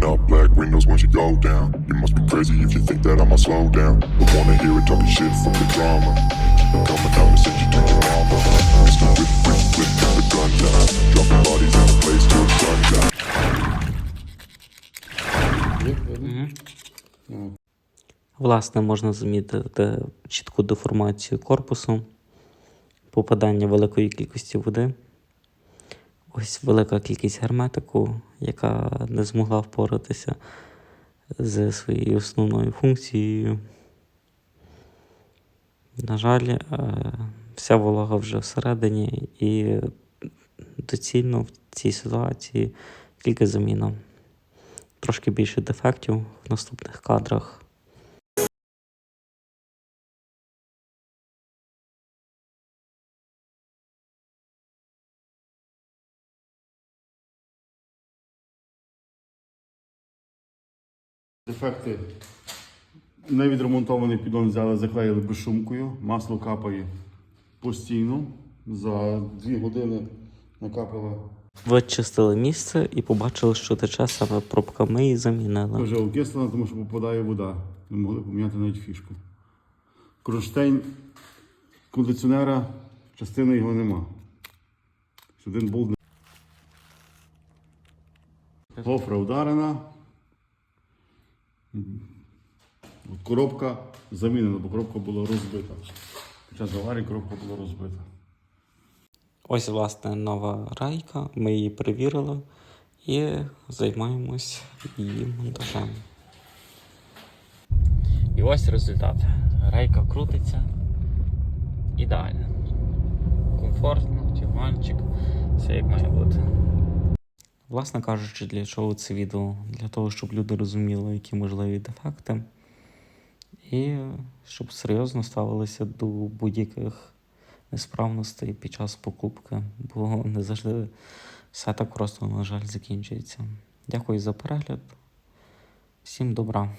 Rolling up black windows once you go down. You must be crazy if you think that I'ma slow down. But wanna hear it talking shit from the drama. Keep coming out and send you to your mama. Mr. Whip, whip, whip, got the gun down. Dropping bodies in the place till the sun down. Власне, можна замітити чітку деформацію корпусу, попадання великої кількості води. Ось велика кількість герметику, яка не змогла впоратися з своєю основною функцією. На жаль, е, вся волога вже всередині, і доцільно в цій ситуації тільки заміна. Трошки більше дефектів в наступних кадрах. Дефекти. Невідремонтований піддон взяли, заклеїли безшумкою. Масло капає постійно. За дві години накапало. Вичистили місце і побачили, що тече саме пробка. Ми її замінили. Вже окислено, тому що попадає вода. Не могли поміняти навіть фішку. Кронштейн кондиціонера, частини його нема. Один болт. Гофра ударена. Коробка замінена, бо коробка була розбита. Під час аварії коробка була розбита. Ось, власне, нова райка. Ми її перевірили і займаємось її монтажем. І ось результат. Рейка крутиться ідеально. Комфортно, тягманчик, все як має бути. Власне кажучи, для чого це відео? Для того, щоб люди розуміли, які можливі дефекти, і щоб серйозно ставилися до будь-яких несправностей під час покупки, бо не завжди все так просто, на жаль, закінчується. Дякую за перегляд. Всім добра.